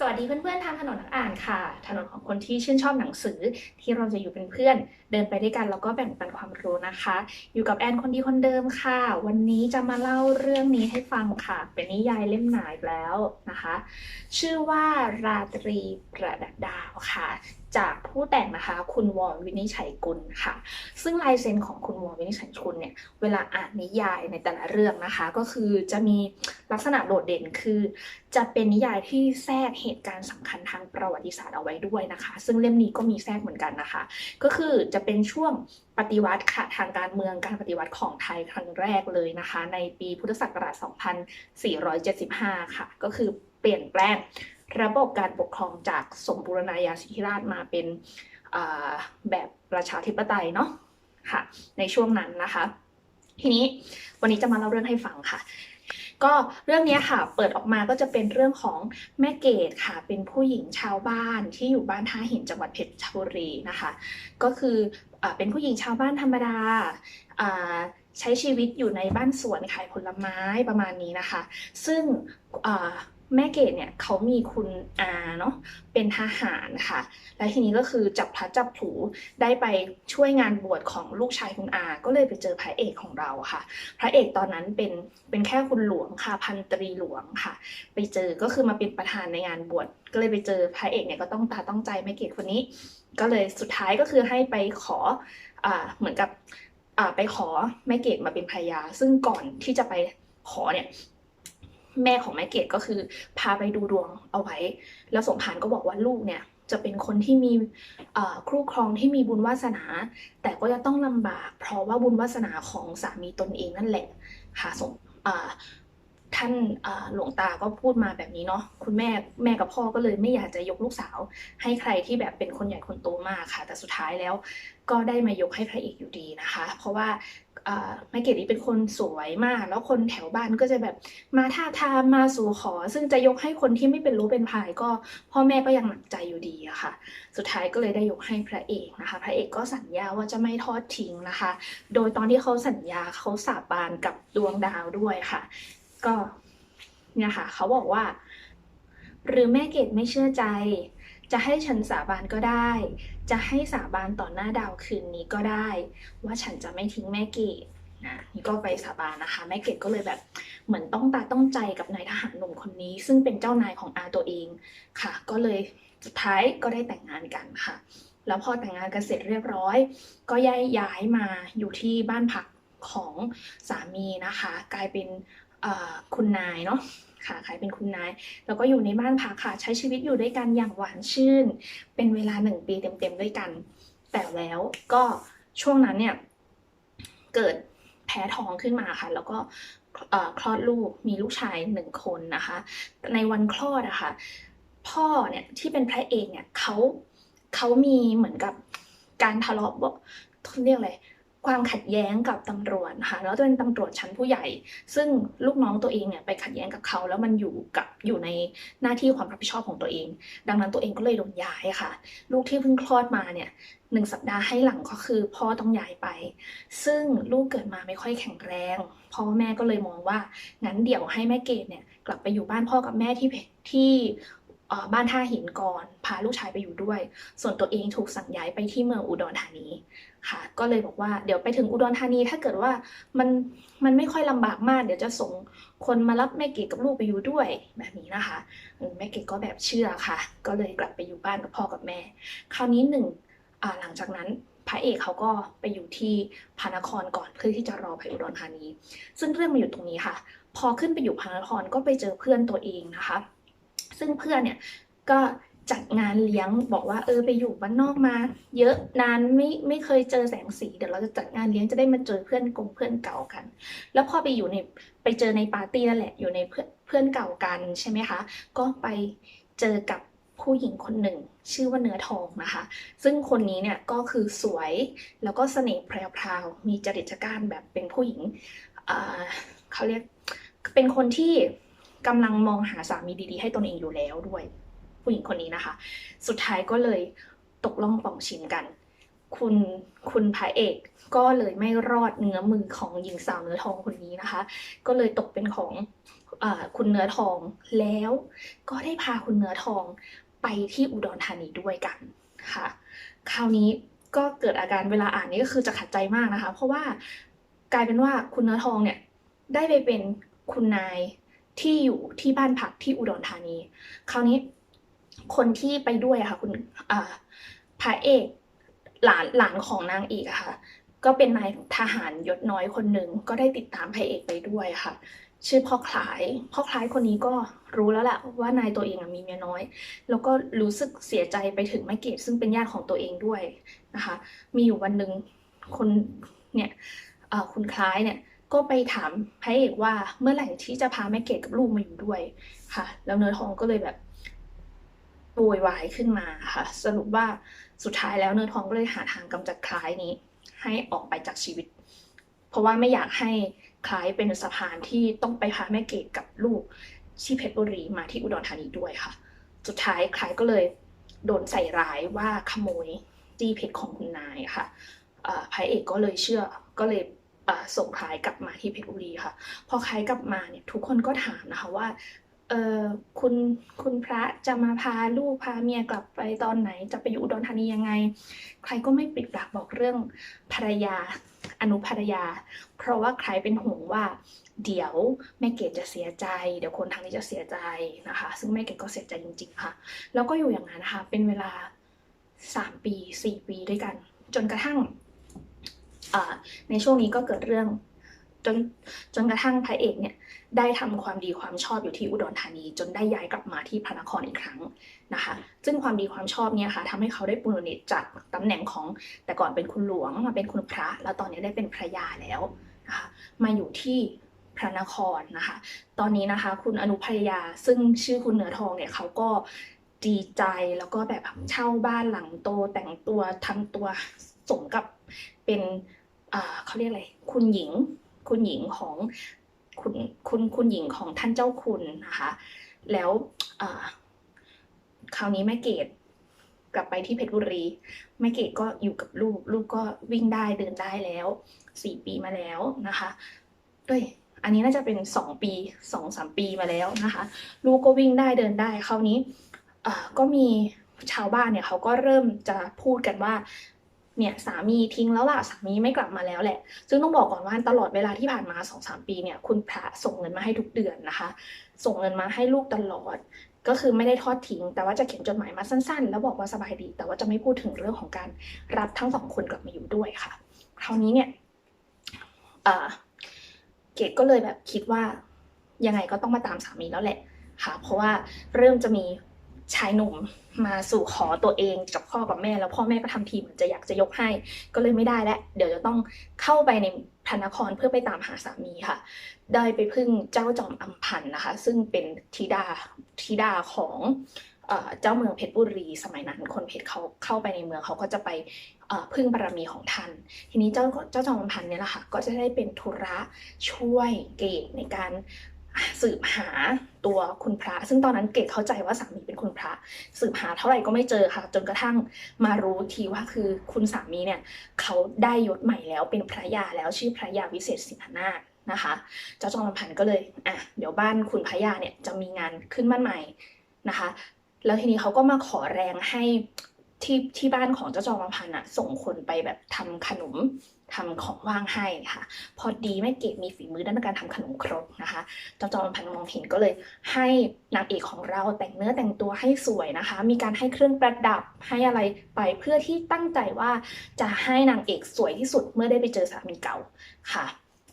สวัสดีเพื่อนๆทางถนนนักอ่านค่ะ ถนนของคนที่ชื่นชอบหนังสือที่เราจะอยู่เป็นเพื่อน เดินไปด้วยกันแล้วก็แบ่งปันความรู้นะคะ อยู่กับแอนคนดีคนเดิมค่ะ วันนี้จะมาเล่าเรื่องนี้ให้ฟังค่ะ เป็นนิยายเล่มหนาอีกแล้วนะคะ ชื่อว่าราตรีประดับดาวค่ะ จากผู้แต่งนะคะ คุณวรวินิจฉัยกุลค่ะ ซึ่งลายเซ็นของคุณวรวินิจฉัยกุลเนี่ยเวลาอ่านนิยายในแต่ละเรื่องนะคะ ก็คือจะมีลักษณะโดดเด่นคือ จะเป็นนิยายที่แทรกเหตุการณ์สำคัญทางประวัติศาสตร์เอาไว้ด้วยนะคะ ซึ่งเล่มนี้ก็มีแทรกเหมือนกันนะคะ ก็คือจะเป็นช่วงปฏิวัติค่ะทางการเมืองการปฏิวัติของไทยครั้งแรกเลยนะคะ ในปีพุทธศักราช 2475 ค่ะ ก็คือเปลี่ยนแปลง ระบบการปกครองจากสมบูรณาญาสิทธิราชมาเป็นแบบประชาธิปไตยเนาะค่ะ ในช่วงนั้นนะคะ ทีนี้วันนี้จะมาเล่าเรื่องให้ฟังค่ะก็เรื่องนี้ค่ะเปิดออกมาก็จะเป็นเรื่องของแม่เกดค่ะ เป็นผู้หญิงชาวบ้านที่อยู่บ้านท่าหินจังหวัดเพชรบุรีนะคะ ก็คืออเป็นผู้หญิงชาวบ้านธรรมดาใช้ชีวิตอยู่ในบ้านสวนขายผลไม้ประมาณนี้นะคะ ซึ่ง แม่เกดเนี่ยเขามีคุณอาเนาะเป็นทหารค่ะ และทีนี้ก็คือจับพลัดจับผลูได้ไปช่วยงานบวชของลูกชายคุณอา ก็เลยไปเจอพระเอกของเราค่ะ พระเอกตอนนั้นเป็นเป็นแค่คุณหลวงค่ะพันตรีหลวงค่ะ ไปเจอก็คือมาเป็นประธานในงานบวชก็เลยไปเจอพระเอกเนี่ยก็ต้องตาต้องใจแม่เกดคนนี้ ก็เลยสุดท้ายก็คือให้ไปขออ่าเหมือนกับอ่าไปขอแม่เกดมาเป็นภรรยา ซึ่งก่อนที่จะไปขอเนี่ย แม่ของแม่เกดก็คือพาไปดูดวงเอาไว้ แล้วสมภารก็บอกว่าลูกเนี่ยจะเป็นคนที่มีครูครองที่มีบุญวาสนา แต่ก็จะต้องลำบาก เพราะว่าบุญวาสนาของสามีตนเองนั่นแหละค่ะสมอ่า ท่านหลวงตาก็พูดมาแบบนี้เนาะคุณแม่แม่กับพ่อก็เลยไม่อยากจะยกลูกสาว ให้ใครที่แบบเป็นคนใหญ่คนโตมากค่ะ แต่สุดท้ายแล้ว ก็ได้มายกให้พระเอกอยู่ดีนะคะ เพราะว่าแม่เกดนี่เป็นคนสวยมาก แล้วคนแถวบ้านก็จะแบบมาท่าทามมาสู่ขอ ซึ่งจะยกให้คนที่ไม่เป็นรู้เป็นพายก็พ่อแม่ก็ยังหนักใจอยู่ดีอะค่ะ สุดท้ายก็เลยได้ยกให้พระเอกนะคะ พระเอกก็สัญญาว่าจะไม่ทอดทิ้งนะคะ โดยตอนที่เขาสัญญาเขาสาบานกับดวงดาวด้วยค่ะ ก็เนี่ยค่ะเขาบอกว่า หรือแม่เกดไม่เชื่อใจ จะให้ฉันสาบานก็ได้ จะให้สาบานต่อหน้าดาวคืนนี้ก็ได้ ว่าฉันจะไม่ทิ้งแม่เกดนะนี่ก็ไปสาบานนะคะ แม่เกดก็เลยแบบเหมือนต้องตาต้องใจกับนายทหารหนุ่มคนนี้ ซึ่งเป็นเจ้านายของอาตัวเองค่ะ ก็เลยสุดท้ายก็ได้แต่งงานกันค่ะ แล้วพอแต่งงานกันเสร็จเรียบร้อย ก็ย้ายย้ายมาอยู่ที่บ้านพักของสามีนะคะ กลายเป็น คุณนายเนาะค่ะกลายเป็นคุณนาย แล้วก็อยู่ในบ้านพักค่ะใช้ชีวิตอยู่ด้วยกันอย่างหวานชื่น เป็นเวลาหนึ่งปีเต็มๆด้วยกัน แต่แล้วก็ช่วงนั้นเนี่ยเกิดแพ้ท้องขึ้นมาค่ะ แล้วก็คลอดลูกมีลูกชายหนึ่งคนนะคะ ในวันคลอดอะค่ะพ่อเนี่ยที่เป็นพระเอกเนี่ยเขาเขามีเหมือนกับการทะเลาะเรียกอะไร ความขัดแย้งกับตำรวจค่ะแล้วเป็นตำรวจชั้นผู้ใหญ่ ซึ่งลูกน้องตัวเองเนี่ยไปขัดแย้งกับเขาแล้วมันอยู่กับอยู่ในหน้าที่ความรับผิดชอบของตัวเอง ดังนั้นตัวเองก็เลยโดนย้ายค่ะ ลูกที่เพิ่งคลอดมาเนี่ยหนึ่งสัปดาห์ให้หลังก็คือพ่อต้องย้ายไป ซึ่งลูกเกิดมาไม่ค่อยแข็งแรงพ่อแม่ก็เลยมองว่างั้นเดี๋ยวให้แม่เกดเนี่ยกลับไปอยู่บ้านพ่อกับแม่ที่เพที่บ้านท่าหินก่อน พาลูกชายไปอยู่ด้วย ส่วนตัวเองถูกสั่งย้ายไปที่เมืองอุดรธานี ค่ะ ก็เลยบอกว่าเดี๋ยวไปถึงอุดรธานีถ้าเกิดว่ามันมันไม่ค่อยลำบากมาก เดี๋ยวจะส่งคนมารับแม่เกดกับลูกไปอยู่ด้วยแบบนี้นะคะแม่เกดก็แบบเชื่อค่ะ ก็เลยกลับไปอยู่บ้านกับพ่อกับแม่ คราวนี้หนึ่งหลังจากนั้นพระเอกเขาก็ไปอยู่ที่พระนครก่อนเพื่อที่จะรอไปอุดรธานี ซึ่งเรื่องมาอยู่ตรงนี้ค่ะ พอขึ้นไปอยู่พระนครก็ไปเจอเพื่อนตัวเองนะคะ ซึ่งเพื่อนเนี่ยก็ จัดงานเลี้ยงบอกว่าเออไปอยู่บ้านนอกมา เยอะนานไม่ไม่เคยเจอแสงสีเดี๋ยวเราจะจัดงานเลี้ยงจะได้มาเจอเพื่อนกงเพื่อนเก่ากัน แล้วพอไปอยู่ในไปเจอในปาร์ตี้นั่นแหละอยู่ในเพื่อนเพื่อนเก่ากันใช่ไหมคะ ก็ไปเจอกับผู้หญิงคนหนึ่ง ชื่อว่าเนื้อทองนะคะ ซึ่งคนนี้เนี่ยก็คือสวยแล้วก็เสน่ห์แพรวๆมีจริตจักร้านแบบเป็นผู้หญิงเขาเรียกเป็นคนที่กำลังมองหาสามีดีๆ ให้ตนเองอยู่แล้วด้วย ผู้หญิงคนนี้นะคะ สุดท้ายก็เลยตกล่องป่องชิงกัน คุณคุณพระเอกก็เลยไม่รอดเงื้อมือของหญิงสาวเนื้อทองคนนี้นะคะ ก็เลยตกเป็นของอคุณเนื้อทองแล้วก็ได้พาคุณเนื้อทองไปที่อุดรธานีด้วยกันค่ะ คราวนี้ก็เกิดอาการเวลาอ่านนี้ก็คือจะขัดใจมากนะคะ เพราะว่ากลายเป็นว่าคุณเนื้อทองเนี่ยได้ไปเป็นคุณนายที่อยู่ที่บ้านพักที่อุดรธานี คราวนี้ คนที่ไปด้วยอะค่ะคุณพระเอกหลานหลานของนางเอกอะค่ะ ก็เป็นนายทหารยศน้อยคนหนึ่งก็ได้ติดตามพระเอกไปด้วยค่ะ ชื่อพ่อคล้าย พ่อคล้ายคนนี้ก็รู้แล้วแหละว่านายตัวเองมีเมียน้อย แล้วก็รู้สึกเสียใจไปถึงแม่เกดซึ่งเป็นญาติของตัวเองด้วยนะคะ มีอยู่วันหนึ่งคนเนี่ยคุณคล้ายเนี่ยก็ไปถามพระเอกว่าเมื่อไหร่ที่จะพาแม่เกดกับลูกมาอยู่ด้วยค่ะ แล้วเนื้อทองก็เลยแบบ โวยวายขึ้นมาค่ะ สรุปว่าสุดท้ายแล้วเนื้อทองก็เลยหาทางกำจัดคล้ายนี้ ให้ออกไปจากชีวิต เพราะว่าไม่อยากให้คล้ายเป็นสะพานที่ต้องไปพาแม่เกดกับลูกที่เพชรบุรีมาที่อุดรธานีด้วยค่ะ สุดท้ายคล้ายก็เลยโดนใส่ร้ายว่าขโมยจี้เพชรของคุณนายค่ะพระเอกก็เลยเชื่อก็เลยส่งคล้ายกลับมาที่เพชรบุรีค่ะ พอคล้ายกลับมาเนี่ยทุกคนก็ถามนะคะว่า เออคุณคุณพระจะมาพาลูกพาเมียกลับไปตอนไหน จะไปอยู่อุดรธานียังไง ใครก็ไม่ปิดปากบอกเรื่องภรรยาอนุภรรยา เพราะว่าใครเป็นห่วงว่า เดี๋ยวแม่เกดจะเสียใจ เดี๋ยวคนทางนี้จะเสียใจนะคะ ซึ่งแม่เกดก็เสียใจจริง ๆ ค่ะ แล้วก็อยู่อย่างนั้นนะคะ เป็นเวลาสามปีสี่ปีด้วยกัน จนกระทั่งในช่วงนี้ก็เกิดเรื่อง จนจนกระทั่งพระเอกเนี่ยได้ทำความดีความชอบอยู่ที่อุดรธานี จนได้ย้ายกลับมาที่พระนครอีกครั้งนะคะ ซึ่งความดีความชอบเนี่ยค่ะทำให้เขาได้ปุโรนิตจากตำแหน่งของแต่ก่อนเป็นคุณหลวงมาเป็นคุณพระ แล้วตอนนี้ได้เป็นพระยาแล้วนะคะมาอยู่ที่พระนครนะคะ ตอนนี้นะคะคุณอนุภรรยาซึ่งชื่อคุณเหนือทองเนี่ยเขาก็ดีใจแล้วก็แบบเช่าบ้านหลังโตแต่งตัวทำตัวสมกับเป็นเขาเรียกอะไรคุณหญิง คุณหญิงของคุณคุณคุณหญิงของท่านเจ้าคุณนะคะ แล้วคราวนี้แม่เกดกลับไปที่เพชรบุรีแม่เกดก็อยู่กับลูก ลูกก็วิ่งได้เดินได้แล้วสี่ปีมาแล้วนะคะเอ้ยอันนี้น่าจะเป็นสองปีสองสามปีมาแล้วนะคะ ลูกก็วิ่งได้เดินได้คราวนี้ก็มีชาวบ้านเนี่ยเขาก็เริ่มจะพูดกันว่า เนี่ยสามีทิ้งแล้วล่ะสามีไม่กลับมาแล้วแหละ ซึ่งต้องบอกก่อนว่าตลอดเวลาที่ผ่านมาสองสามปีเนี่ยคุณพระส่งเงินมาให้ทุกเดือนนะคะ ส่งเงินมาให้ลูกตลอด ก็คือไม่ได้ทอดทิ้ง แต่ว่าจะเขียนจดหมายมาสั้นๆ แล้วบอกว่าสบายดี แต่ว่าจะไม่พูดถึงเรื่องของการรับทั้งสองคนกลับมาอยู่ด้วยค่ะ คราวนี้เนี่ยเอ่อเกดก็เลยแบบคิดว่ายังไงก็ต้องมาตามสามีแล้วแหละค่ะ เพราะว่าเริ่มจะมี ชายหนุ่มมาสู่ขอตัวเองกับพ่อกับแม่ แล้วพ่อแม่ก็ทำทีเหมือนจะอยากจะยกให้ ก็เลยไม่ได้แล้วเดี๋ยวจะต้องเข้าไปในพระนครเพื่อไปตามหาสามีค่ะ ได้ไปพึ่งเจ้าจอมอัมพันธ์นะคะ ซึ่งเป็นธิดาธิดาของเจ้าเมืองเพชรบุรี สมัยนั้น คนเพชรเขาเข้าไปในเมืองเขาก็จะไปพึ่งบารมีของท่าน ทีนี้เจ้าเจ้าจอมอัมพันธ์เนี่ยแหละค่ะก็จะได้เป็นธุระช่วยเกตในการ สืบหาตัวคุณพระ ซึ่งตอนนั้นเกตเข้าใจว่าสามีเป็นคุณพระ สืบหาเท่าไหร่ก็ไม่เจอค่ะ จนกระทั่งมารู้ทีว่าคือคุณสามีเนี่ยเขาได้ยศใหม่แล้วเป็นพระยาแล้วชื่อพระยาวิเศษสิงหนาถนะคะ เจ้าจอมพันธ์ก็เลยอะเดี๋ยวบ้านคุณพระยาเนี่ยจะมีงานขึ้นบ้านใหม่นะคะ แล้วทีนี้เขาก็มาขอแรงให้ที่ที่บ้านของเจ้าจอมพันธ์อะส่งคนไปแบบทำขนม ทำของว่างให้ค่ะ พอดีแม่เกดมีฝีมือด้านการทำขนมครกนะคะจ้าจอมพันมองเห็นก็เลย ให้นางเอกของเราแต่งเนื้อแต่งตัวให้สวยนะคะ มีการให้เครื่องประดับให้อะไรไปเพื่อที่ตั้งใจว่าจะให้นางเอกสวยที่สุดเมื่อได้ไปเจอสามีเก่าค่ะ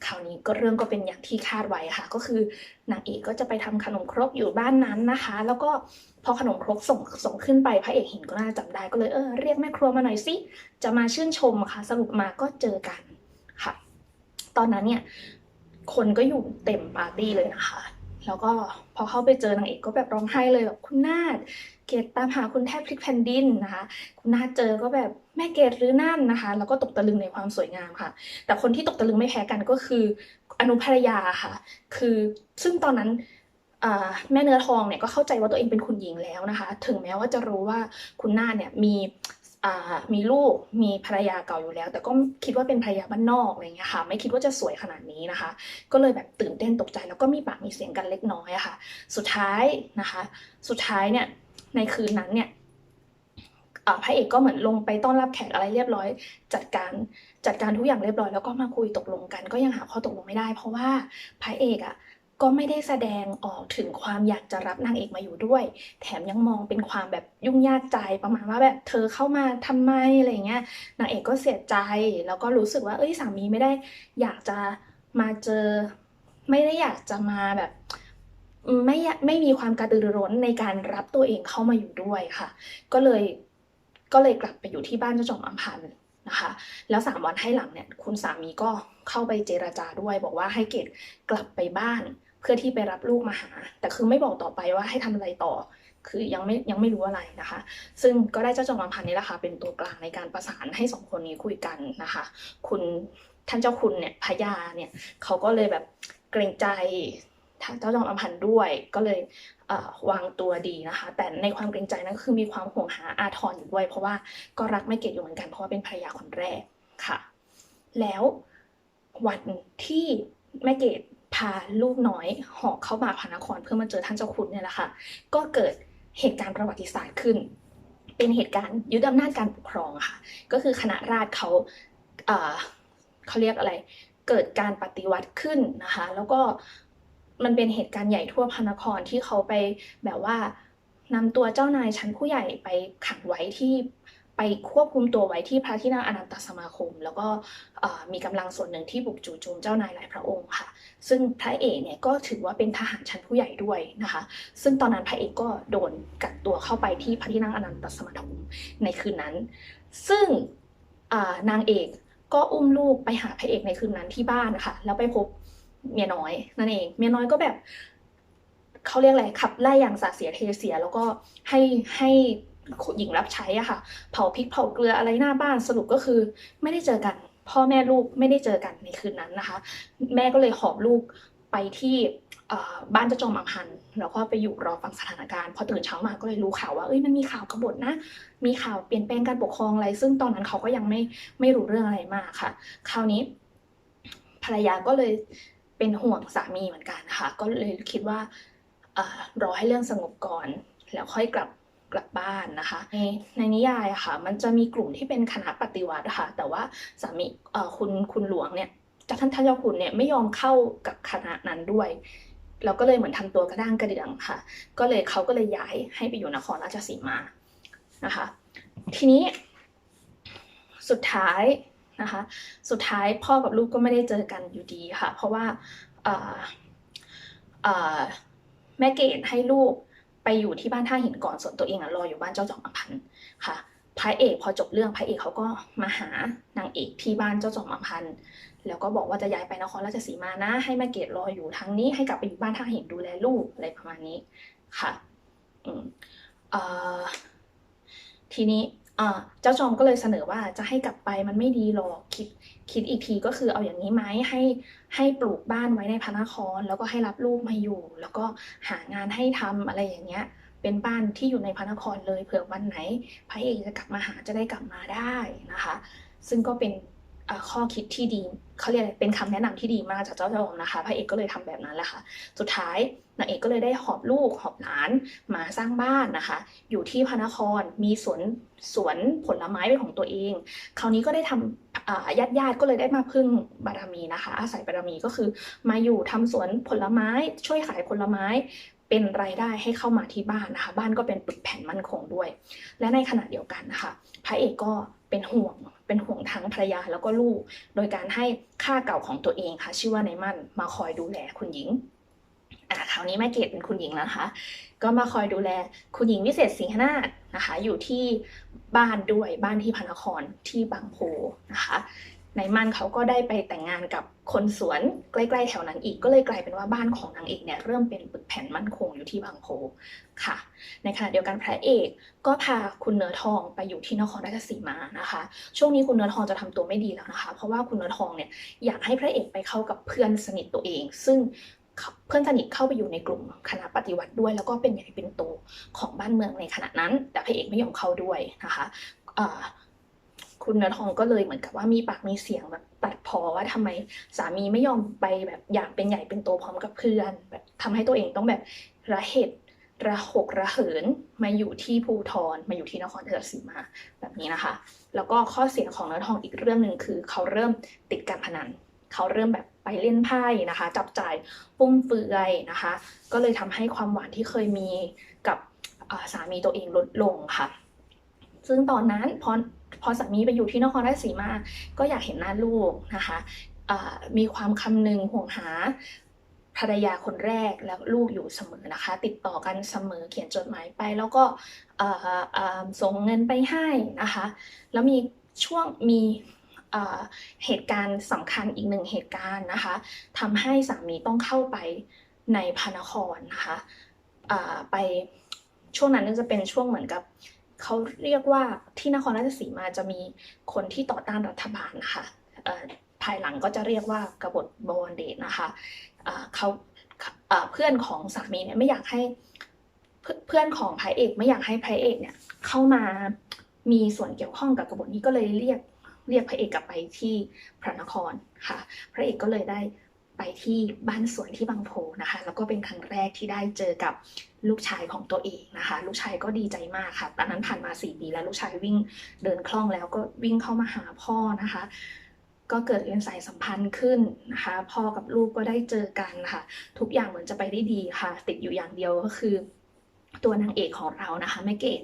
คราวนี้ก็เรื่องก็เป็นอย่างที่คาดไว้ค่ะ ก็คือนางเอกก็จะไปทำขนมครกอยู่บ้านนั้นนะคะ แล้วก็ พอขนมครกส่งส่งขึ้นไปพระเอกเห็นก็น่าจำได้ก็เลยเออเรียกแม่ครัวมาหน่อยสิจะมาชื่นชมค่ะ สรุปมาก็เจอกันค่ะ ตอนนั้นเนี่ยคนก็อยู่เต็มปาร์ตี้เลยนะคะ แล้วก็พอเข้าไปเจอนางเอกก็แบบร้องไห้เลยแบบคุณนาฏเกดตามหาคุณแทบพลิกแผ่นดินนะคะ คุณนาฏเจอก็แบบแม่เกดหรือนั่นนะคะ แล้วก็ตกตะลึงในความสวยงามค่ะ แต่คนที่ตกตะลึงไม่แพ้กันก็คืออนุภรยาค่ะ คือซึ่งตอนนั้น แม่เนื้อทองเนี่ยก็เข้าใจว่าตัวเองเป็นคุณหญิงแล้วนะคะ ถึงแม้ว่าจะรู้ว่าคุณนาเนี่ยมีมีลูกมีภรรยาเก่าอยู่แล้ว แต่ก็คิดว่าเป็นภรรยาบ้านนอกอะไรเงี้ยค่ะ ไม่คิดว่าจะสวยขนาดนี้นะคะ ก็เลยแบบตื่นเต้นตกใจ แล้วก็มีปากมีเสียงกันเล็กน้อยอะค่ะ สุดท้ายนะคะ สุดท้ายเนี่ยในคืนนั้นเนี่ยพระเอกก็เหมือนลงไปต้อนรับแขกอะไรเรียบร้อย จัดการจัดการทุกอย่างเรียบร้อยแล้วก็มาคุยตกลงกัน ก็ยังหาข้อตกลงไม่ได้ เพราะว่าพระเอกอะ ก็ไม่ได้แสดงออกถึงความอยากจะรับนางเอกมาอยู่ด้วย แถมยังมองเป็นความแบบยุ่งยากใจประมาณว่าแบบเธอเข้ามาทำไมอะไรเงี้ยนางเอกก็เสียใจแล้วก็รู้สึกว่า เอ้ยสามีไม่ได้อยากจะมาเจอ ไม่ได้อยากจะมาแบบไม่ไม่มีความกระตือรือร้นในการรับตัวเองเข้ามาอยู่ด้วยค่ะ ก็เลยก็เลยกลับไปอยู่ที่บ้านเจ้าจอมอำพันธ์นะคะ แล้วสามวันให้หลังเนี่ยคุณสามีก็เข้าไปเจราจาด้วย บอกว่าให้เกดกลับไปบ้าน พื่อที่ไปรับลูกมาหา แต่คือไม่บอกต่อไปว่าให้ทำอะไรต่อ คือยังไม่ยังไม่รู้อะไรนะคะ ซึ่งก็ได้เจ้าจอมอำพันธ์นี่แหละค่ะเป็นตัวกลางในการประสานให้สองคนนี้คุยกันนะคะ คุณท่านเจ้าคุณเนี่ยพญาเนี่ยเขาก็เลยแบบเกรงใจเจ้าจอมอพันธ์ด้วยก็เลยวางตัวดีนะคะ แต่ในความเกรงใจนั้นคือมีความห่วงหาอาทรอยู่ด้วย เพราะว่าก็รักแม่เกดอยู่เหมือนกันเพราะว่าเป็นภรรยาคนแรกค่ะ แล้ววันที่แม่เกด พาลูกน้อยหอกเข้ามาพระนครเพื่อมาเจอท่านเจ้าคุณเนี่ยแหละค่ะ ก็เกิดเหตุการณ์ประวัติศาสตร์ขึ้น เป็นเหตุการณ์ยึดอำนาจการปกครองค่ะ ก็คือคณะราษฎรเขาเขาเรียกอะไร เกิดการปฏิวัติขึ้นนะคะ แล้วก็มันเป็นเหตุการณ์ใหญ่ทั่วพระนครที่เขาไปแบบว่านำตัวเจ้านายชั้นผู้ใหญ่ไปขังไว้ที่ ไปควบคุมตัวไว้ที่พระที่นั่งอนันตสมาคม แล้วก็มีกำลังส่วนหนึ่งที่บุกจู่โจมเจ้านายหลายพระองค์ค่ะ ซึ่งพระเอกเนี่ยก็ถือว่าเป็นทหารชั้นผู้ใหญ่ด้วยนะคะ ซึ่งตอนนั้นพระเอกก็โดนกักตัวเข้าไปที่พระที่นั่งอนันตสมาคมในคืนนั้น ซึ่งนางเอกก็อุ้มลูกไปหาพระเอกในคืนนั้นที่บ้านนะคะแล้วไปพบเมียน้อยนั่นเอง เมียน้อยก็แบบเขาเรียกอะไรขับไล่อย่างสาเสียเทเสีย แล้วก็ให้ให้ หญิงรับใช้อะค่ะ เผาพริกเผาเกลืออะไรหน้าบ้านสรุปก็คือ ไม่ได้เจอกัน พ่อแม่ลูกไม่ได้เจอกันในคืนนั้นนะคะ แม่ก็เลยหอบลูกไปที่บ้านเจ้าจอมอัมพันแล้วก็ไปอยู่รอฟังสถานการณ์พอตื่นเช้ามาก็เลยรู้ข่าวว่าเอ้ยมันมีข่าวกบฏนะ มีข่าวเปลี่ยนแปลงการปกครองอะไร ซึ่งตอนนั้นเขาก็ยังไม่ไม่รู้เรื่องอะไรมากค่ะ คราวนี้ ภรรยาก็เลยเป็นห่วงสามีเหมือนกันค่ะ ก็เลยคิดว่ารอให้เรื่องสงบก่อน แล้วค่อยกลับ กลับบ้านนะคะ ในในนิยายอะค่ะ มันจะมีกลุ่มที่เป็นคณะปฏิวัติค่ะ แต่ว่าสามีเอ่อคุณคุณหลวงเนี่ยจากท่านท่านเจ้าคุณเนี่ยไม่ยอมเข้ากับคณะนั้นด้วยเราก็เลยเหมือนทำตัวกระด้างกระเดื่องค่ะ ก็เลยเขาก็เลยย้ายให้ไปอยู่นครราชสีมานะคะ ทีนี้ สุดท้ายนะคะ สุดท้ายพ่อกับลูกก็ไม่ได้เจอกันอยู่ดีค่ะ เพราะว่าแม่เกดให้ลูก ไปอยู่ที่บ้านท่าหินก่อนส่วนตัวเองอะรออยู่บ้านเจ้าจอมอภันค่ะพระเอกพอจบเรื่องพระเอกเขาก็มาหานางเอกที่บ้านเจ้าจอมอภันแล้วก็บอกว่าจะย้ายไปนครราชสีมานะ ให้แม่เกดรออยู่ทั้งนี้ให้กลับไปอยู่บ้านท่าหินดูแลลูกอะไรประมาณนี้ค่ะอืมทีนี้เจ้าจอมก็เลยเสนอว่าจะให้กลับไปมันไม่ดีหรอกคิด คิดอีกทีก็คือเอาอย่างนี้ไหมให้ให้ปลูกบ้านไว้ในพระนคร แล้วก็ให้รับลูกมาอยู่ แล้วก็หางานให้ทำอะไรอย่างเงี้ย เป็นบ้านที่อยู่ในพระนครเลยเผื่อวันไหนพระเอกจะกลับมาหาจะได้กลับมาได้นะคะ ซึ่งก็เป็น ข้อคิดที่ดีเขาเรียกอะไรเป็นคำแนะนำที่ดีมากจากเจ้าจอมนะคะพระเอกก็เลยทำแบบนั้นแหละค่ะ สุดท้ายนางเอกก็เลยได้หอบลูกหอบหลานมาสร้างบ้านนะคะ อยู่ที่พระนครมีสวนสวนผลไม้เป็นของตัวเอง คราวนี้ก็ได้ทำญาติญาติก็เลยได้มาพึ่งบารมีนะคะ อาศัยบารมีก็คือมาอยู่ทำสวนผลไม้ช่วยขายผลไม้เป็นรายได้ให้เข้ามาที่บ้านนะคะ บ้านก็เป็นปึกแผ่นมั่นคงด้วย และในขณะเดียวกันนะคะ พระเอกก็ เป็นห่วงเป็นห่วงทั้งภรรยาแล้วก็ลูก โดยการให้ค่าเก่าของตัวเองค่ะ ชื่อว่านายมั่นมาคอยดูแลคุณหญิงอะคราวนี้แม่เกดเป็นคุณหญิงแล้วนะคะก็มาคอยดูแลคุณหญิงวิเศษสิงหนาฏนะคะ อยู่ที่บ้านด้วยบ้านที่พนครที่บางโพนะคะ นายมันเขาก็ได้ไปแต่งงานกับคนสวนใกล้ๆแถวนั้นอีก ก็เลยกลายเป็นว่าบ้านของนางเอกเนี่ยเริ่มเป็นปึกแผ่นมั่นคงอยู่ที่บางโพค่ะ ในขณะเดียวกันพระเอกก็พาคุณเนื้อทองไปอยู่ที่นครราชสีมานะคะ ช่วงนี้คุณเนื้อทองจะทำตัวไม่ดีแล้วนะคะ เพราะว่าคุณเนื้อทองเนี่ยอยากให้พระเอกไปเข้ากับเพื่อนสนิทตัวเอง ซึ่งเพื่อนสนิทเข้าไปอยู่ในกลุ่มคณะปฏิวัติด้วย แล้วก็เป็นใหญ่เป็นโตของบ้านเมืองในขณะนั้น แต่พระเอกไม่ยอมเข้าด้วยนะคะ คุณเนื้อทองก็เลยเหมือนกับว่ามีปากมีเสียงแบบตัดพอว่าทำไมสามีไม่ยอมไปแบบอยากเป็นใหญ่เป็นโตพร้อมกับเพื่อนแบบทำให้ตัวเองต้องแบบระเหตุระหกระเหินมาอยู่ที่ภูทรมาอยู่ที่นครราชสีมาแบบนี้นะคะ แล้วก็ข้อเสียของเนื้อทองอีกเรื่องหนึ่งคือ เขาเริ่มติดการพนัน เขาเริ่มแบบไปเล่นไพ่นะคะ จับจ่ายฟุ่มเฟือยนะคะ ก็เลยทำให้ความหวานที่เคยมีกับสามีตัวเองลดลงค่ะ ซึ่งตอนนั้นพอ พอสามีไปอยู่ที่นครราชสีมา ก็อยากเห็นหน้าลูกนะคะมีความคำนึงห่วงหาภรรยาคนแรกแล้วลูกอยู่เสมอนะคะ ติดต่อกันเสมอเขียนจดหมายไป แล้วก็ส่งเงินไปให้นะคะ แล้วมีช่วงมีเหตุการณ์สำคัญอีกหนึ่งเหตุการณ์นะคะทำให้สามีต้องเข้าไปในพระนครนะคะไปช่วงนั้นจะเป็นช่วงเหมือนกับ เขาเรียกว่าที่นครราชสีมาจะมีคนที่ต่อต้านรัฐบาลนะคะเอ่อภายหลังก็จะเรียกว่ากบฏบวรเดชนะคะเขาเพื่อนของสามีเนี่ยไม่อยากให้เพื่อนของพระเอกไม่อยากให้พระเอกเนี่ยเข้ามามีส่วนเกี่ยวข้องกับกบฏนี้ก็เลยเรียกเรียกพระเอกกลับไปที่พระนครค่ะ พระเอกก็เลยได้ไปที่บ้านสวนที่บางโพนะคะ แล้วก็เป็นครั้งแรกที่ได้เจอกับ ลูกชายของตัวเองนะคะ ลูกชายก็ดีใจมากค่ะตอนนั้นผ่านมาสี่ปีแล้วลูกชายวิ่งเดินคล่องแล้วก็วิ่งเข้ามาหาพ่อนะคะ ก็เกิดเป็นสายสัมพันธ์ขึ้นนะคะ พ่อกับลูกก็ได้เจอกันค่ะ ทุกอย่างเหมือนจะไปได้ดีค่ะ ติดอยู่อย่างเดียวก็คือ ตัวนางเอกของเรานะคะแม่เกด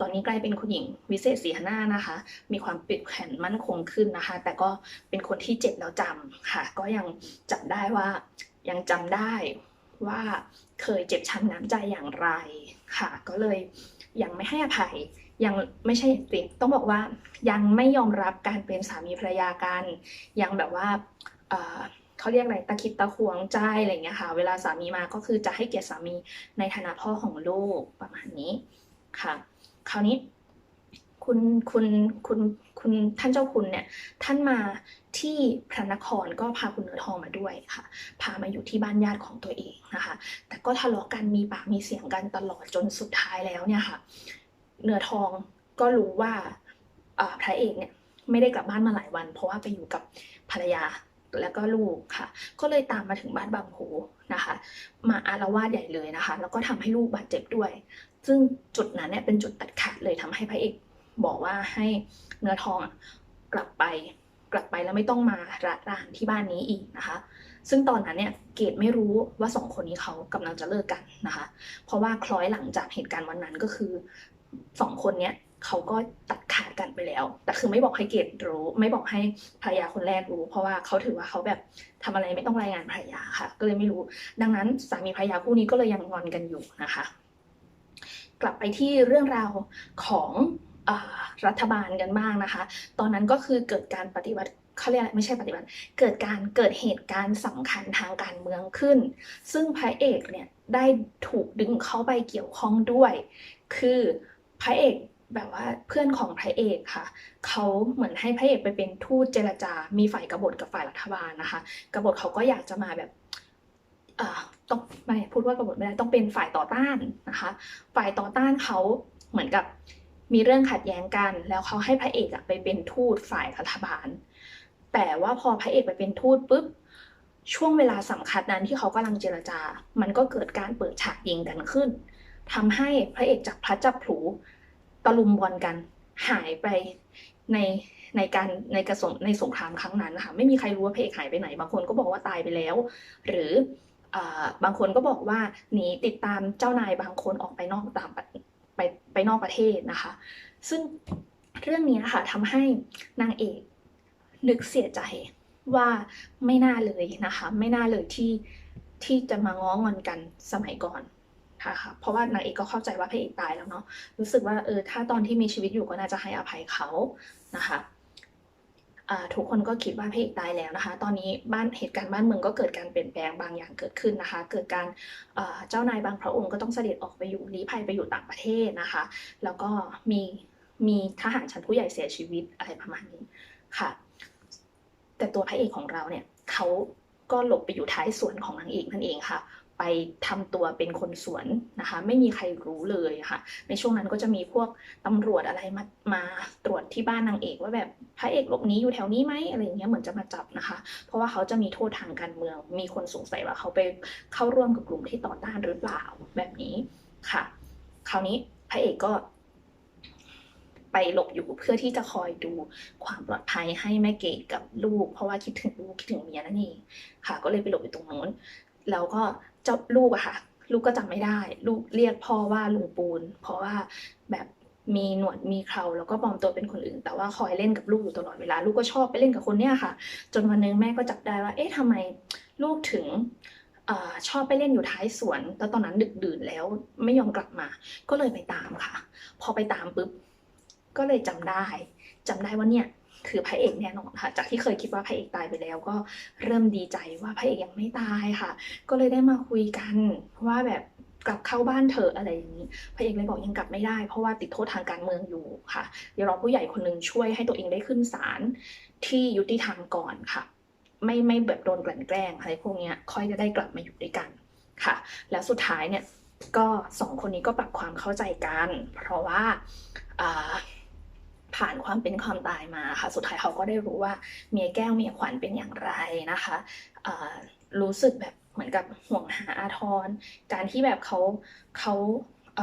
ตอนนี้กลายเป็นคุณหญิงวิเศษศรีหน้านะคะ มีความปิดแข็งมั่นคงขึ้นนะคะ แต่ก็เป็นคนที่เจ็บแล้วจำค่ะ ก็ยังจำได้ว่ายังจำได้ ว่าเคยเจ็บช้ำน้ำใจอย่างไรค่ะ ก็เลยยังไม่ให้อภัยยังไม่ใช่ติต้องบอกว่ายังไม่ยอมรับการเป็นสามีภรรยากัน ยังแบบว่าเขาเรียกอะไรตะคิดตะขวงใจอะไรเงี้ยค่ะ เวลาสามีมาก็คือจะให้เกียรติสามีในฐานะพ่อของลูกประมาณนี้ค่ะ คราวนี้ คุณคุณคุณคุณท่านเจ้าคุณเนี่ย ท่านมาที่พระนครก็พาคุณเนื้อทองมาด้วยค่ะ พามาอยู่ที่บ้านญาติของตัวเองนะคะ แต่ก็ทะเลาะกันมีปากมีเสียงกันตลอดจนสุดท้ายแล้วเนี่ยค่ะ เนื้อทองก็รู้ว่าพระเอกเนี่ยไม่ได้กลับบ้านมาหลายวัน เพราะว่าไปอยู่กับภรรยาแล้วก็ลูกค่ะ ก็เลยตามมาถึงบ้านบางโพนะคะ มาอารวาสใหญ่เลยนะคะ แล้วก็ทำให้ลูกบาดเจ็บด้วย ซึ่งจุดนั้นเนี่ยเป็นจุดตัดขาดเลยทำให้พระเอก บอกว่าให้เนื้อทองกลับไปกลับไปแล้วไม่ต้องมาระรานที่บ้านนี้อีกนะคะ ซึ่งตอนนั้นเนี่ยเกดไม่รู้ว่าสองคนนี้เขากำลังจะเลิกกันนะคะ เพราะว่าคล้อยหลังจากเหตุการณ์วันนั้นก็คือสองคนเนี้ยเขาก็ตัดขาดกันไปแล้ว แต่คือไม่บอกให้เกดรู้ ไม่บอกให้ภรรยาคนแรกรู้ เพราะว่าเขาถือว่าเขาแบบทำอะไรไม่ต้องรายงานภรรยาค่ะ ก็เลยไม่รู้ ดังนั้นสามีภรรยาคู่นี้ก็เลยยังงอนกันอยู่นะคะ กลับไปที่เรื่องราวของ รัฐบาลกันบ้างนะคะ ตอนนั้นก็คือเกิดการปฏิวัติเขาเรียกอะไรไม่ใช่ปฏิวัติ เกิดการเกิดเหตุการณ์สำคัญทางการเมืองขึ้น ซึ่งพระเอกเนี่ยได้ถูกดึงเข้าไปเกี่ยวข้องด้วย คือพระเอกแบบว่าเพื่อนของพระเอกค่ะ เขาเหมือนให้พระเอกไปเป็นทูตเจรจา มีฝ่ายกบฏกับฝ่ายรัฐบาลนะคะ กบฏเขาก็อยากจะมาแบบอ่าต้องไม่พูดว่ากบฏไม่ได้ต้องเป็นฝ่ายต่อต้านนะคะ ฝ่ายต่อต้านเขาเหมือนกับ มีเรื่องขัดแย้งกัน แล้วเขาให้พระเอกอไปเป็นทูตฝ่ายรัฐบาล แต่ว่าพอพระเอกไปเป็นทูตปุ๊บช่วงเวลาสำคัญนั้นที่เขากำลังเจรจา มันก็เกิดการเปิดฉากยิงกันขึ้นทำให้พระเอกจับพลัดจับผูตะลุมบอลกัน หายไปในในการในกระสงในสงครามครั้งนั้นนะคะไม่มีใครรู้ว่าพระเอกหายไปไหน บางคนก็บอกว่าตายไปแล้ว หรืออบางคนก็บอกว่าหนีติดตามเจ้านายบางคนออกไปนอกต่างประ ไปไปนอกประเทศนะคะ ซึ่งเรื่องนี้ค่ะทำให้นางเอกนึกเสียใจว่าไม่น่าเลยนะคะ ไม่น่าเลยที่ที่จะมาง้องอนกันสมัยก่อนค่ะเพราะว่านางเอกก็เข้าใจว่าพระเอกตายแล้วเนาะรู้สึกว่าเออถ้าตอนที่มีชีวิตอยู่ก็น่าจะให้อภัยเขานะคะ ทุกคนก็คิดว่าพระเอกตายแล้วนะคะ ตอนนี้บ้านเหตุการณ์บ้านเมืองก็เกิดการเปลี่ยนแปลงบางอย่างเกิดขึ้นนะคะ เกิดการเจ้านายบางพระองค์ก็ต้องเสด็จออกไปอยู่ลี้ภัยไปอยู่ต่างประเทศนะคะ แล้วก็มีมีทหารชั้นผู้ใหญ่เสียชีวิตอะไรประมาณนี้ค่ะ แต่ตัวพระเอกของเราเนี่ยเขาก็หลบไปอยู่ท้ายสวนของนางเอกนั่นเองค่ะ ไปทำตัวเป็นคนสวนนะคะ ไม่มีใครรู้เลยค่ะ ในช่วงนั้นก็จะมีพวกตำรวจอะไรมามาตรวจที่บ้านนางเอกว่าแบบพระเอกหลบหนีอยู่แถวนี้ไหมอะไรอย่างเงี้ยเหมือนจะมาจับนะคะ เพราะว่าเขาจะมีโทษทางการเมือง มีคนสงสัยว่าเขาไปเข้าร่วมกับกลุ่มที่ต่อต้านหรือเปล่าแบบนี้ค่ะ คราวนี้พระเอกก็ไปหลบอยู่เพื่อที่จะคอยดูความปลอดภัยให้แม่เกดกับลูก เพราะว่าคิดถึงลูกคิดถึงเมียนั่นเองค่ะ ก็เลยไปหลบอยู่ตรงนู้น แล้วก็เจ้าลูกอะค่ะ ลูกก็จำไม่ได้ ลูกเรียกพ่อว่าลุงปูน เพราะว่าแบบมีหนวดมีเคราแล้วก็ปลอมตัวเป็นคนอื่น แต่ว่าคอยเล่นกับลูกอยู่ตลอดเวลา ลูกก็ชอบไปเล่นกับคนเนี้ยค่ะ จนวันนึงแม่ก็จับได้ว่า เอ๊ะทำไมลูกถึงอชอบไปเล่นอยู่ท้ายสวน แล้วตอนนั้นดึกดื่นแล้วไม่ยอมกลับมา ก็เลยไปตามค่ะ พอไปตามปุ๊บ ก็เลยจำได้จำได้ว่าเนี่ย คือพระเอกแน่นอนค่ะ จากที่เคยคิดว่าพระเอกตายไปแล้ว ก็เริ่มดีใจว่าพระเอกยังไม่ตายค่ะ ก็เลยได้มาคุยกันว่าแบบกลับเข้าบ้านเถอะอะไรอย่างนี้ พระเอกเลยบอกยังกลับไม่ได้ เพราะว่าติดโทษทางการเมืองอยู่ค่ะ เดี๋ยวรอผู้ใหญ่คนหนึ่งช่วยให้ตัวเองได้ขึ้นศาลที่ยุติธรรมก่อนค่ะ ไม่ไม่แบบโดนกลั่นแกล้งอะไรพวกเนี้ยค่อยจะได้กลับมาอยู่ด้วยกันค่ะ แล้วสุดท้ายเนี่ยก็สองคนนี้ก็ปรับความเข้าใจกัน เพราะว่าอ่า ผ่านความเป็นความตายมาค่ะ สุดท้ายเขาก็ได้รู้ว่าเมียแก้วเมียขวัญเป็นอย่างไรนะคะรู้สึกแบบเหมือนกับห่วงหาอาทร การที่แบบเขาเขาเ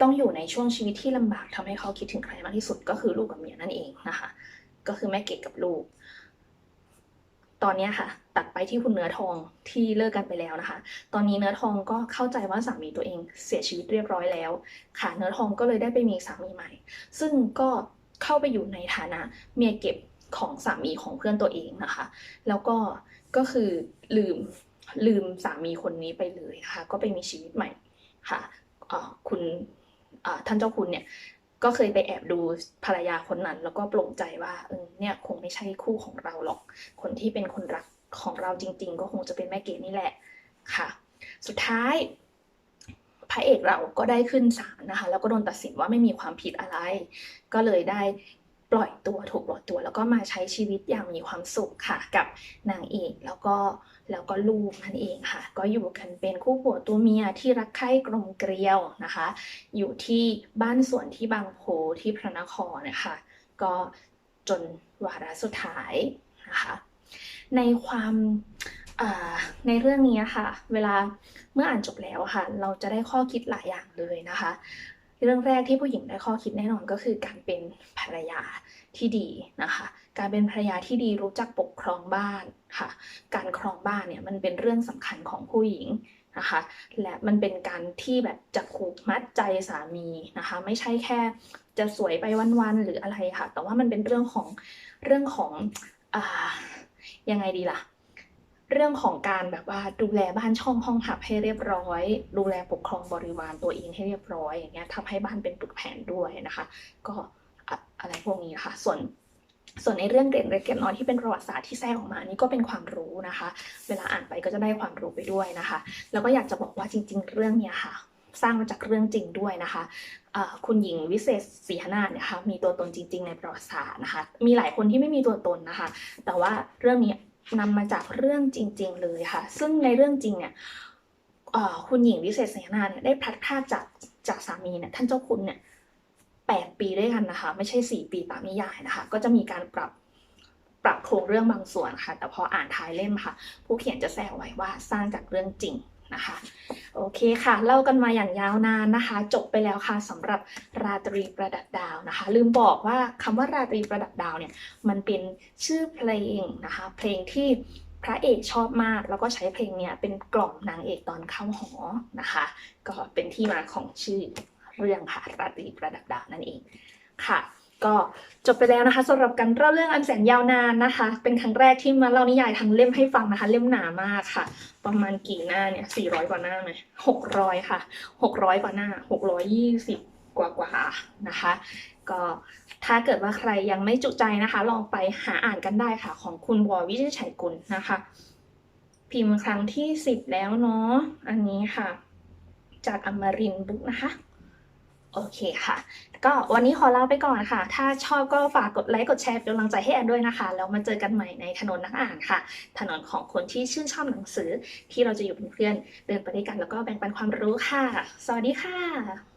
ต้องอยู่ในช่วงชีวิตที่ลำบากทำให้เขาคิดถึงใครมากที่สุดก็คือลูกกับเมียนั่นเองนะคะ ก็คือแม่เกดกับลูก ตอนนี้ค่ะ ตัดไปที่คุณเนื้อทองที่เลิกกันไปแล้วนะคะ ตอนนี้เนื้อทองก็เข้าใจว่าสามีตัวเองเสียชีวิตเรียบร้อยแล้ว ค่ะ เนื้อทองก็เลยได้ไปมีสามีใหม่ ซึ่งก็เข้าไปอยู่ในฐานะเมียเก็บของสามีของเพื่อนตัวเองนะคะ แล้วก็ก็คือลืมลืมสามีคนนี้ไปเลยนะคะ ก็ไปมีชีวิตใหม่ค่ะคุณท่านเจ้าคุณเนี่ย ก็เคยไปแอบดูภรรยาคนนั้น แล้วก็ปลงใจว่าเออเนี่ยคงไม่ใช่คู่ของเราหรอก คนที่เป็นคนรักของเราจริง ๆ ก็คงจะเป็นแม่เกดนี่แหละค่ะ สุดท้ายพระเอกเราก็ได้ขึ้นศาลนะคะ แล้วก็โดนตัดสินว่าไม่มีความผิดอะไร ก็เลยได้ ปล่อยตัวถูกปล่อยตัว แล้วก็มาใช้ชีวิตอย่างมีความสุขค่ะกับนางเอกแล้วก็แล้วก็ลูกนั่นเองค่ะ ก็อยู่กันเป็นคู่ผัวตัวเมียที่รักใคร่กลมเกลียวนะคะ อยู่ที่บ้านสวนที่บางโพที่พระนครนะคะ ก็จนวาระสุดท้ายนะคะในความในเรื่องนี้ค่ะ เวลาเมื่ออ่านจบแล้วค่ะ เราจะได้ข้อคิดหลายอย่างเลยนะคะ เรื่องแรกที่ผู้หญิงได้ข้อคิดแน่นอนก็คือการเป็นภรรยาที่ดีนะคะ การเป็นภรรยาที่ดีรู้จักปกครองบ้านค่ะ การครองบ้านเนี่ยมันเป็นเรื่องสำคัญของผู้หญิงนะคะ และมันเป็นการที่แบบจะผูกมัดใจสามีนะคะ ไม่ใช่แค่จะสวยไปวันๆหรืออะไรค่ะ แต่ว่ามันเป็นเรื่องของเรื่องของอ่ายังไงดีล่ะ เรื่องของการแบบว่าดูแลบ้านช่องห้องหับให้เรียบร้อย ดูแลปกครองบริวารตัวเองให้เรียบร้อยอย่างเงี้ยทำให้บ้านเป็นปึกแผ่นด้วยนะคะ ก็อะอะไรพวกนี้นะคะส่วนส่วนในเรื่องเกร็ดเล็กเกร็ดน้อยที่เป็นประวัติศาสตร์ที่แทรกออกมานี่ก็เป็นความรู้นะคะ เวลาอ่านไปก็จะได้ความรู้ไปด้วยนะคะ แล้วก็อยากจะบอกว่าจริง ๆ เรื่องเนี้ยค่ะ สร้างมาจากเรื่องจริงด้วยนะคะอ่าคุณหญิงวิเศษศรีหนาถเนี่ยค่ะมีตัวตนจริง ๆ ในประวัติศาสตร์นะคะ มีหลายคนที่ไม่มีตัวตนนะคะ แต่ว่าเรื่องนี้ นำมาจากเรื่องจริง ๆ เลยค่ะ ซึ่งในเรื่องจริงเนี่ยคุณหญิงวิเศษเสนาเนี่ยได้พลัดพรากจากจากสามีเนี่ยท่านเจ้าคุณเนี่ยแปดปีด้วยกันนะคะ ไม่ใช่สี่ปีตามนิยายนะคะ ก็จะมีการปรับปรับโครงเรื่องบางส่วนค่ะ แต่พออ่านท้ายเล่มค่ะ ผู้เขียนจะแซวไว้ว่าสร้างจากเรื่องจริง นะคะ โอเคค่ะ เล่ากันมาอย่างยาวนานนะคะ จบไปแล้วค่ะสำหรับราตรีประดับดาวนะคะ ลืมบอกว่าคำว่าราตรีประดับดาวเนี่ยมันเป็นชื่อเพลงนะคะ เพลงที่พระเอกชอบมากแล้วก็ใช้เพลงเนี้ยเป็นกล่อมนางเอกตอนเข้าหอนะคะ ก็เป็นที่มาของชื่อเรื่องค่ะราตรีประดับดาวนั่นเองค่ะ ก็จบไปแล้วนะคะสำหรับการเล่าเรื่องอันแสนยาวนานนะคะ เป็นครั้งแรกที่มาเล่านิยายทั้งเล่มให้ฟังนะคะ เล่มหนามากค่ะ ประมาณกี่หน้าเนี่ยสี่ร้อยกว่าหน้าไหมหกร้อยค่ะหกร้อยกว่าหน้าหกร้อยยี่สิบกว่ากว่านะคะ ก็ถ้าเกิดว่าใครยังไม่จุใจนะคะ ลองไปหาอ่านกันได้ค่ะ ของคุณวอวิชัยกุลนะคะ พิมพ์ครั้งที่สิบแล้วเนาะอันนี้ค่ะ จากอมรินบุ๊กนะคะ โอเคค่ะ ก็วันนี้ขอลาไปก่อนค่ะ ถ้าชอบก็ฝากกดไลค์กดแชร์เป็นกำลังใจให้แอนด้วยนะคะ แล้วมาเจอกันใหม่ในถนนนักอ่านค่ะ ถนนของคนที่ชื่นชอบหนังสือที่เราจะอยู่เป็นเพื่อนเดินไปด้วยกันแล้วก็แบ่งปันความรู้ค่ะ สวัสดีค่ะ